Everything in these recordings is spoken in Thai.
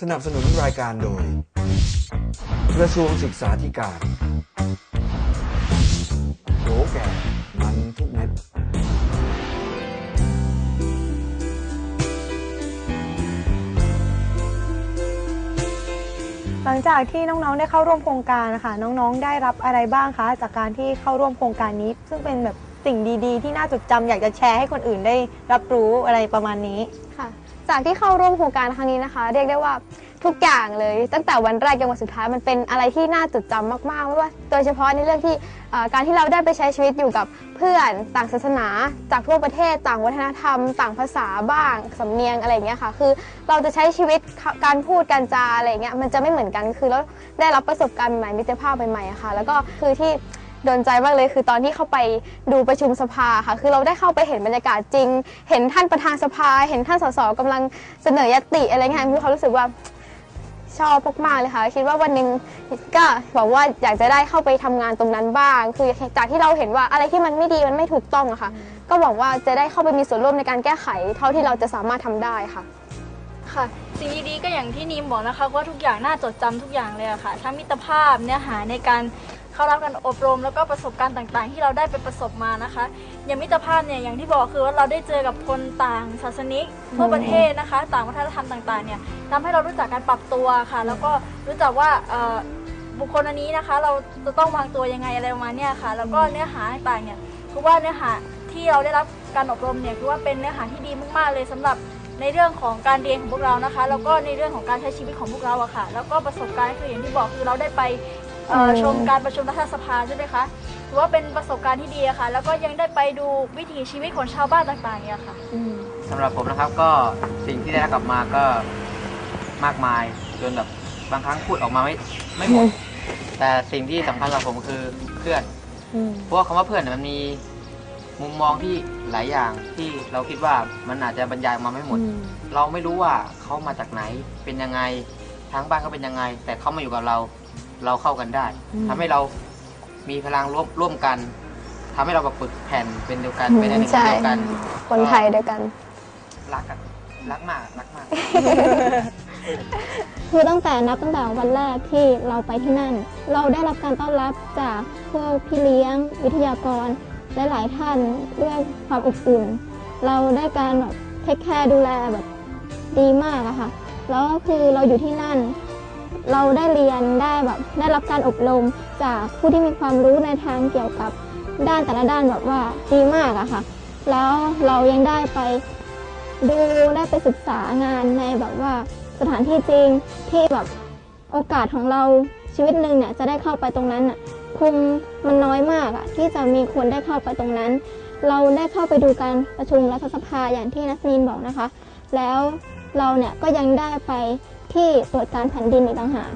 สนับสนุนรายการโดย กระทรวงศึกษาธิการโหแก่มันทุกเม็ดหลังจากที่น้องๆได้เข้าร่วมโครงการนะคะน้องๆได้รับอะไรบ้างคะ จากการที่เข้าร่วมโครงการนี้ ซึ่งเป็นแบบสิ่งดีๆ ที่น่าจดจำอยากจะแชร์ให้คนอื่นได้รับรู้อะไรประมาณนี้ค่ะ จากที่เข้าร่วมโครงการครั้งนี้นะคะ เรียกได้ว่าทุกอย่างเลย ตั้งแต่วันแรกจนวันสุดท้ายมันเป็นอะไรที่น่าจดจำมากๆไม่ว่าโดยเฉพาะในเรื่องที่การที่เราได้ไปใช้ชีวิตอยู่กับเพื่อนต่างศาสนา จากทั่วประเทศต่างวัฒนธรรม ต่างภาษาบ้างสำเนียงอะไรเงี้ยค่ะ คือเราจะใช้ชีวิตการพูดการจาอะไรเงี้ยมันจะไม่เหมือนกันคือแล้วได้รับประสบการณ์ใหม่มิตรภาพใหม่ๆอะค่ะ แล้วก็คือที่ โดนใจมากเลยคือตอนที่เข้าไปดูประชุมสภาค่ะ คือเราได้เข้าไปเห็นบรรยากาศจริง เห็นท่านประธานสภา เห็นท่านสสกำลังเสนอยติอะไรเงี้ยมีความรู้สึกว่าชอบมากๆเลยค่ะ คิดว่าวันหนึ่งก็บอกว่าอยากจะได้เข้าไปทำงานตรงนั้นบ้าง คือจากที่เราเห็นว่าอะไรที่มันไม่ดีมันไม่ถูกต้องอะค่ะ ก็หวังว่าจะได้เข้าไปมีส่วนร่วมในการแก้ไข เท่าที่เราจะสามารถทำได้ค่ะค่ะสิ่งดีๆก็อย่างที่นีมบอกนะคะว่าทุกอย่างน่าจดจำทุกอย่างเลยอะค่ะ ทั้งมิตรภาพเนื้อหาในการ เข้ารับการอบรมแล้วก็ประสบการณ์ต่างๆ ที่เราได้ไปประสบมานะคะ อย่างมิตรภาพเนี่ยอย่างที่บอกคือว่าเราได้เจอกับคนต่างศาสนิกทั่วประเทศนะคะ ต่างวัฒนธรรมต่างๆเนี่ยทำให้เรารู้จักการปรับตัวค่ะ แล้วก็รู้จักว่าบุคคลอันนี้นะคะ เราจะต้องวางตัวยังไงอะไรประมาณเนี้ยค่ะ แล้วก็เนื้อหาต่างๆเนี่ยคือว่าเนื้อหาที่เราได้รับการอบรมเนี่ยคือว่าเป็นเนื้อหาที่ดีมากๆเลยสำหรับในเรื่องของการเรียนของพวกเรานะคะ แล้วก็ในเรื่องของการใช้ชีวิตของพวกเราอะค่ะ แล้วก็ประสบการณ์คืออย่างที่บอกคือเราได้ไป เอ่ออืมชมการประชุมรัฐสภาใช่ไหมคะถือว่าเป็นประสบการณ์ที่ดีอะค่ะ แล้วก็ยังได้ไปดูวิถีชีวิตของชาวบ้านต่างๆเนี่ยค่ะสำหรับผมนะครับก็สิ่งที่ได้รับกลับมาก็มากมายจนแบบบางครั้งพูดออกมาไม่ไม่หมด แต่สิ่งที่สำคัญสำหรับผมคือเพื่อนเพราะว่าคำว่าเพื่อนเนี่ยมันมีมุมมองที่หลายอย่างที่เราคิดว่ามันอาจจะบรรยายออกมาไม่หมดเราไม่รู้ว่าเขามาจากไหนเป็นยังไงทางบ้านเขาเป็นยังไง แต่เขามาอยู่กับเรา เราเข้ากันได้ทำให้เรามีพลังร่วมร่วมกันทำให้เราแบบปึกแผ่นเป็นเดียวกันเป็นอันหนึ่งใช่เดียวกัน คนไทยด้วยกัน รักกันรักมากรักมากคือตั้งแต่นับตั้งแต่วันแรกที่เราไปที่นั่น เราได้รับการต้อนรับจากพวกพี่เลี้ยงวิทยากรและหลายๆท่านด้วยความอบอุ่น เราได้การแบบเทคแคร์ดูแลแบบดีมากอะค่ะ แล้วก็คือเราอยู่ที่นั่น เราได้เรียนได้แบบได้รับการอบรมจากผู้ที่มีความรู้ในทางเกี่ยวกับด้านแต่ละด้านแบบว่าดีมากอะค่ะ แล้วเรายังได้ไปดูได้ไปศึกษางานในแบบว่าสถานที่จริงที่แบบโอกาสของเราชีวิตหนึ่งเนี่ยจะได้เข้าไปตรงนั้นน่ะคงมันน้อยมากอะที่จะมีคนได้เข้าไปตรงนั้น เราได้เข้าไปดูการประชุมรัฐสภาอย่างที่นัสนีนบอกนะคะ แล้วเราเนี่ยก็ยังได้ไป ที่ตรวจการแผ่นดินอีกต่างหาก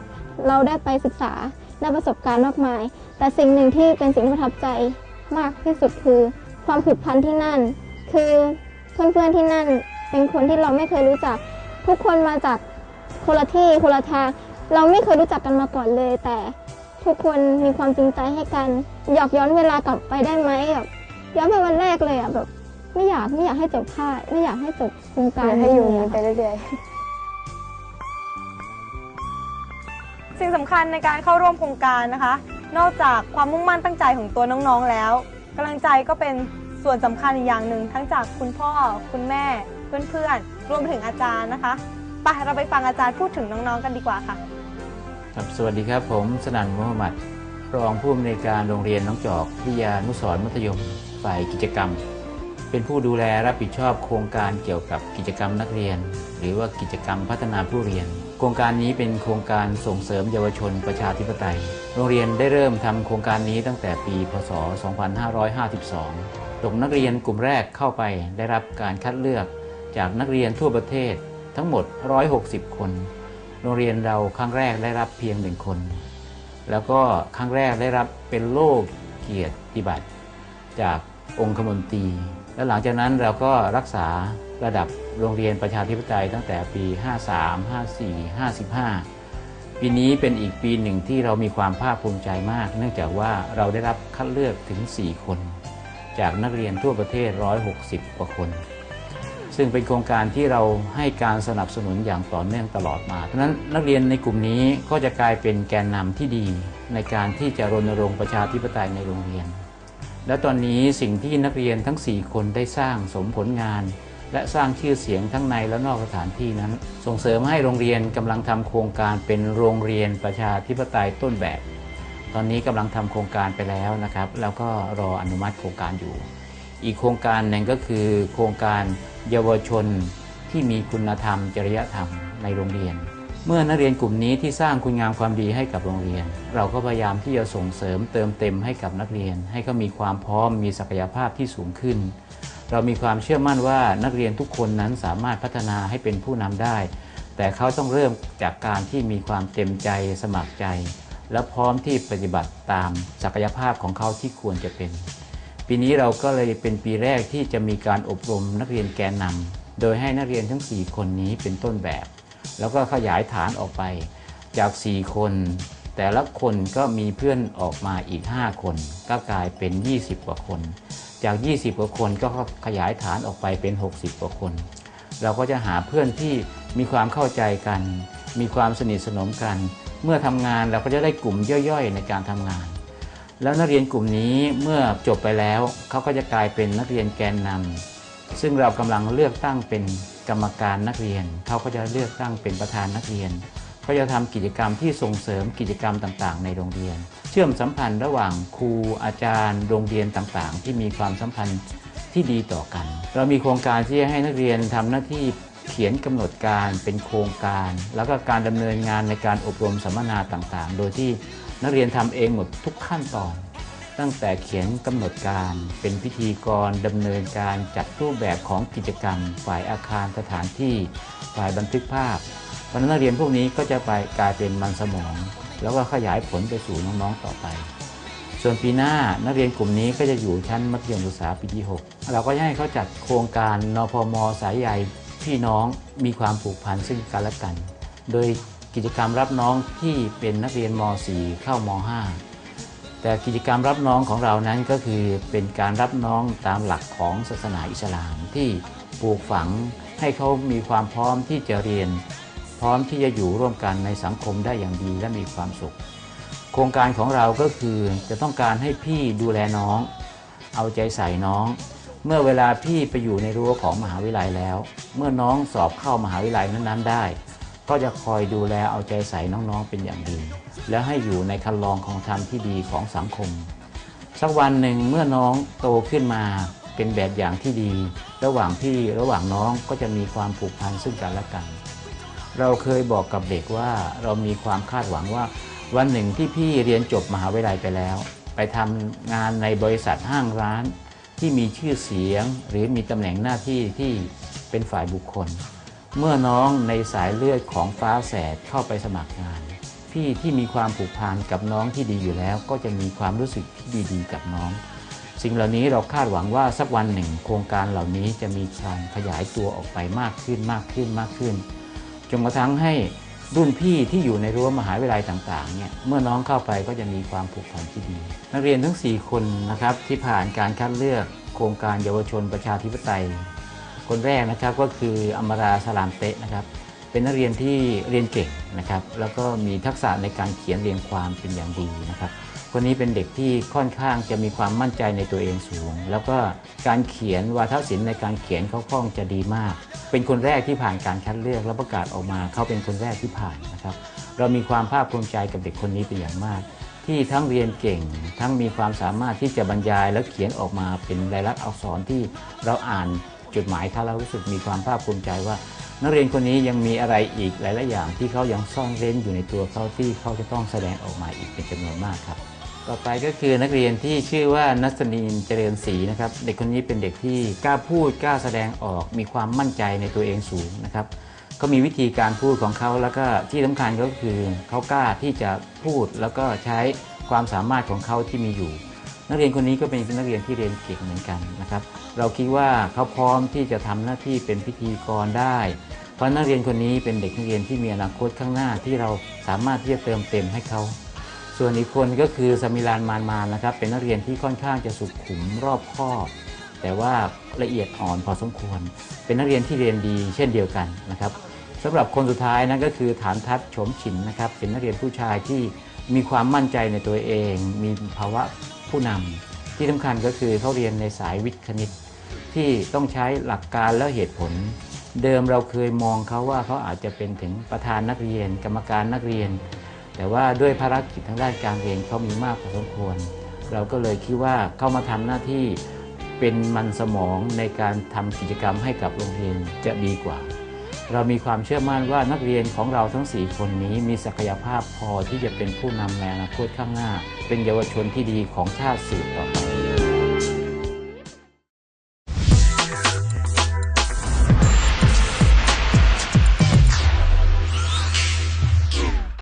เราได้ไปศึกษาได้ประสบการณ์มากมาย แต่สิ่งหนึ่งที่เป็นสิ่งที่ประทับใจมากที่สุดคือความผูกพันที่นั่น คือเพื่อนๆที่นั่นเป็นคนที่เราไม่เคยรู้จัก ทุกคนมาจากคนละที่คนละทางเราไม่เคยรู้จักกันมาก่อนเลย แต่ทุกคนมีความจริงใจให้กัน อยากย้อนเวลากลับไปได้ไหมแบบย้อนไปวันแรกเลยอะแบบ ไม่อยากไม่อยากให้จบค่ายไม่อยากให้จบโครงการให้อยู่เลนี้ไปเรื่อยๆ สิ่งสำคัญในการเข้าร่วมโครงการนะคะ นอกจากความมุ่งมั่นตั้งใจของตัวน้องๆแล้วกำลังใจก็เป็นส่วนสำคัญอีกอย่างหนึ่งทั้งจากคุณพ่อ คุณแม่ เพื่อนๆรวมถึงอาจารย์นะคะไปเราไปฟังอาจารย์พูดถึงน้องๆกันดีกว่าค่ะ ครับสวัสดีครับผมสนั่นมุฮัมมัดรองผู้อำนวยการโรงเรียนน้องจอกวิทยานุสรณ์มัธยมฝ่ายกิจกรรม เป็นผู้ดูแลรับผิดชอบโครงการเกี่ยวกับกิจกรรมนักเรียน หรือว่ากิจกรรมพัฒนาผู้เรียน ครงการนี้เป็นโครงการส่งเสริมเยาวชนประชาธิปไตย โรงเรียนได้เริ่มทำโครงการนี้ตั้งแต่ปี พศ 2552ตกนักเรียนกลุ่มแรกเข้าไปได้รับการคัดเลือกจากนักเรียนทั่วประเทศทั้งหมด 160 คน โรงเรียนเราครั้งแรกได้รับเพียงหนึ่งคน แล้วก็ครั้งแรกได้รับเป็นโล่เกียรติบัตรจากองคมนตรี แล้วหลังจากนั้นเราก็รักษา ระดับโรงเรียนประชาธิปไตยตั้งแต่ปี 53 54 55 ปีนี้เป็นอีกปีหนึ่งที่เรามีความภาคภูมิใจมาก เนื่องจากว่าเราได้รับคัดเลือกถึง 4 คน จากนักเรียนทั่วประเทศ 160 กว่าคน ซึ่งเป็นโครงการที่เราให้การสนับสนุนอย่างต่อเนื่องตลอดมาเพราะนั้นนักเรียนในกลุ่มนี้ก็จะกลายเป็นแกนนำที่ดีในการที่จะรณรงค์ประชาธิปไตยในโรงเรียน และตอนนี้สิ่งที่นักเรียนทั้ง 4 คนได้สร้างสมผลงาน และสร้างชื่อเสียงทั้งในและนอกสถานที่นั้น ส่งเสริมให้โรงเรียนกำลังทำโครงการเป็นโรงเรียนประชาธิปไตยต้นแบบ ตอนนี้กำลังทำโครงการไปแล้วนะครับ แล้วก็รออนุมัติโครงการอยู่ อีกโครงการหนึ่งก็คือ โครงการเยาวชนที่มีคุณธรรม จริยธรรมในโรงเรียน เมื่อนักเรียนกลุ่มนี้ที่สร้างคุณงามความดีให้กับโรงเรียน เราก็พยายามที่จะส่งเสริมเติมเต็มให้กับนักเรียน ให้เขามีความพร้อมมีศักยภาพที่สูงขึ้น เรามีความเชื่อมั่นว่านักเรียนทุกคนนั้นสามารถพัฒนาให้เป็นผู้นำได้ แต่เขาต้องเริ่มจากการที่มีความเต็มใจสมัครใจ และพร้อมที่ปฏิบัติตามศักยภาพของเขาที่ควรจะเป็น ปีนี้เราก็เลยเป็นปีแรกที่จะมีการอบรมนักเรียนแกนนำโดยให้นักเรียนทั้ง 4 คนนี้เป็นต้นแบบ แล้วก็ขยายฐานออกไปจาก 4 คน แต่ละคนก็มีเพื่อนออกมาอีก 5 คน ก็กลายเป็น 20 กว่าคน จาก 20 กว่าคนก็ขยายฐานออกไปเป็น 60 กว่าคน เราก็จะหาเพื่อนที่มีความเข้าใจกัน มีความสนิทสนมกัน เมื่อทำงานเราก็จะได้กลุ่มย่อยๆ ในการทำงาน แล้วนักเรียนกลุ่มนี้เมื่อจบไปแล้วเขาก็จะกลายเป็นนักเรียนแกนนำซึ่งเรากำลังเลือกตั้งเป็นกรรมการนักเรียนเขาก็จะเลือกตั้งเป็นประธานนักเรียน ก็จะทำกิจกรรมที่ส่งเสริมกิจกรรมต่างๆ ในโรงเรียน เชื่อมสัมพันธ์ระหว่างครูอาจารย์โรงเรียนต่างๆ ที่มีความสัมพันธ์ที่ดีต่อกัน เรามีโครงการที่จะให้นักเรียนทำหน้าที่เขียนกำหนดการเป็นโครงการ แล้วก็การดำเนินงานในการอบรมสัมมนาต่างๆ โดยที่นักเรียนทำเองหมดทุกขั้นตอน ตั้งแต่เขียนกำหนดการเป็นพิธีกรดำเนินการจัดรูปแบบของกิจกรรม ฝ่ายอาคารสถานที่ ฝ่ายบันทึกภาพ เพราะนั้นนักเรียนพวกนี้ก็จะไปกลายเป็นมันสมอง แล้วก็ขยายผลไปสู่น้องๆต่อไป ส่วนปีหน้านักเรียนกลุ่มนี้ก็จะอยู่ชั้นมัธยมศึกษาปีที่ 6 เราก็ให้เขาจัดโครงการนพมสายใหญ่พี่น้องมีความผูกพันซึ่งกันและกัน โดยกิจกรรมรับน้องที่เป็นนักเรียนม .4 เข้าม .5 แต่กิจกรรมรับน้องของเรานั้นก็คือเป็นการรับน้องตามหลักของศาสนาอิสลามที่ปลูกฝังให้เขามีความพร้อมที่จะเรียน ร้อมที่จะอยู่ร่วมกันในสังคมได้อย่างดีและมีความสุข โครงการของเราก็คือจะต้องการให้พี่ดูแลน้อง เอาใจใส่น้อง เมื่อเวลาพี่ไปอยู่ในรั้วของมหาวิทยาลัยแล้ว เมื่อน้องสอบเข้ามหาวิทยาลัยนั้นๆ ได้ ก็จะคอยดูแลเอาใจใส่น้องๆเป็นอย่างดี แล้วให้อยู่ในคันลองของธรรมที่ดีของสังคม สักวันหนึ่งเมื่อน้องโตขึ้นมาเป็นแบบอย่างที่ดี ระหว่างพี่ระหว่างน้องก็จะมีความผูกพันซึ่งกันและกัน เราเคยบอกกับเด็กว่าเรามีความคาดหวังว่า วันหนึ่งที่พี่เรียนจบมหาวิทยาลัยไปแล้ว ไปทำงานในบริษัทห้างร้าน ที่มีชื่อเสียง หรือมีตำแหน่งหน้าที่ที่เป็นฝ่ายบุคคล เมื่อน้องในสายเลือดของฟ้าแสดเข้าไปสมัครงาน พี่ที่มีความผูกพันกับน้องที่ดีอยู่แล้ว ก็จะมีความรู้สึกที่ดีๆ กับน้อง สิ่งเหล่านี้เราคาดหวังว่าสักวันหนึ่ง โครงการเหล่านี้จะมีการขยายตัวออกไปมากขึ้นมากขึ้นมากขึ้น จนกระทั่งให้รุ่นพี่ที่อยู่ในรั้วมหาวิทยาลัยต่างๆเนี่ยเมื่อน้องเข้าไปก็จะมีความผูกพันที่ดี นักเรียนทั้ง 4 คนนะครับที่ผ่านการคัดเลือกโครงการเยาวชนประชาธิปไตย คนแรกนะครับก็คืออมราสลามเตะนะครับ เป็นนักเรียนที่เรียนเก่งนะครับแล้วก็มีทักษะในการเขียนเรียงความเป็นอย่างดีนะครับคนนี้เป็นเด็กที่ค่อนข้างจะมีความมั่นใจในตัวเองสูง แล้วก็การเขียนวาทศิลป์ในการเขียนเขาคล่องจะดีมาก เป็นคนแรกที่ผ่านการคัดเลือกและประกาศออกมาเขาเป็นคนแรกที่ผ่านนะครับเรามีความภาคภูมิใจกับเด็กคนนี้เป็นอย่างมาก ที่ทั้งเรียนเก่ง ทั้งมีความสามารถที่จะบรรยายและเขียนออกมาเป็นลายลักษณ์อักษรที่เราอ่านจดหมายถ้าเรารู้สึกมีความภาคภูมิใจว่า นักเรียนคนนี้ยังมีอะไรอีกหลาย ๆ อย่างที่เขายังซ่อนเร้นอยู่ในตัวเขาที่เขาจะต้องแสดงออกมาอีกเป็นจำนวนมากครับ ต่อไปก็คือนักเรียนที่ชื่อว่านัสนีนเจริญศรีนะครับ เด็กคนนี้เป็นเด็กที่กล้าพูดกล้าแสดงออกมีความมั่นใจในตัวเองสูงนะครับก็มีวิธีการพูดของเขาแล้วก็ที่สำคัญก็คือเขากล้าที่จะพูดแล้วก็ใช้ความสามารถของเขาที่มีอยู่ นักเรียนคนนี้ก็เป็นนักเรียนที่เรียนเก่งเหมือนกันนะครับ เราคิดว่าเขาพร้อมที่จะทำหน้าที่เป็นพิธีกรได้ เพราะนักเรียนคนนี้เป็นเด็กนักเรียนที่มีอนาคตข้างหน้าที่เราสามารถที่จะเติมเต็มให้เขา ส่วนอีกคนก็คือสมิลานมานมานนะครับ เป็นนักเรียนที่ค่อนข้างจะสุขุมรอบคอบแต่ว่าละเอียดอ่อนพอสมควร เป็นนักเรียนที่เรียนดีเช่นเดียวกันนะครับสำหรับคนสุดท้ายนั่นก็คือฐานทัศโฉมฉินนะครับ เป็นนักเรียนผู้ชายที่มีความมั่นใจในตัวเอง มีภาวะ ผู้นำที่สำคัญก็คือเขาเรียนในสายวิทย์คณิต ที่ต้องใช้หลักการและเหตุผล เดิมเราเคยมองเขาว่าเขาอาจจะเป็นถึงประธานนักเรียน กรรมการนักเรียน แต่ว่าด้วยภารกิจทางด้านการเรียนเขามีมากพอสมควร เราก็เลยคิดว่าเข้ามาทำหน้าที่เป็นมันสมองในการทำกิจกรรมให้กับโรงเรียนจะดีกว่า เรามีความเชื่อมั่นว่านักเรียนของเราทั้ง 4 คนนี้มีศักยภาพพอที่จะเป็นผู้นำในอนาคตข้างหน้า เป็นเยาวชนที่ดีของชาติสืบต่อไป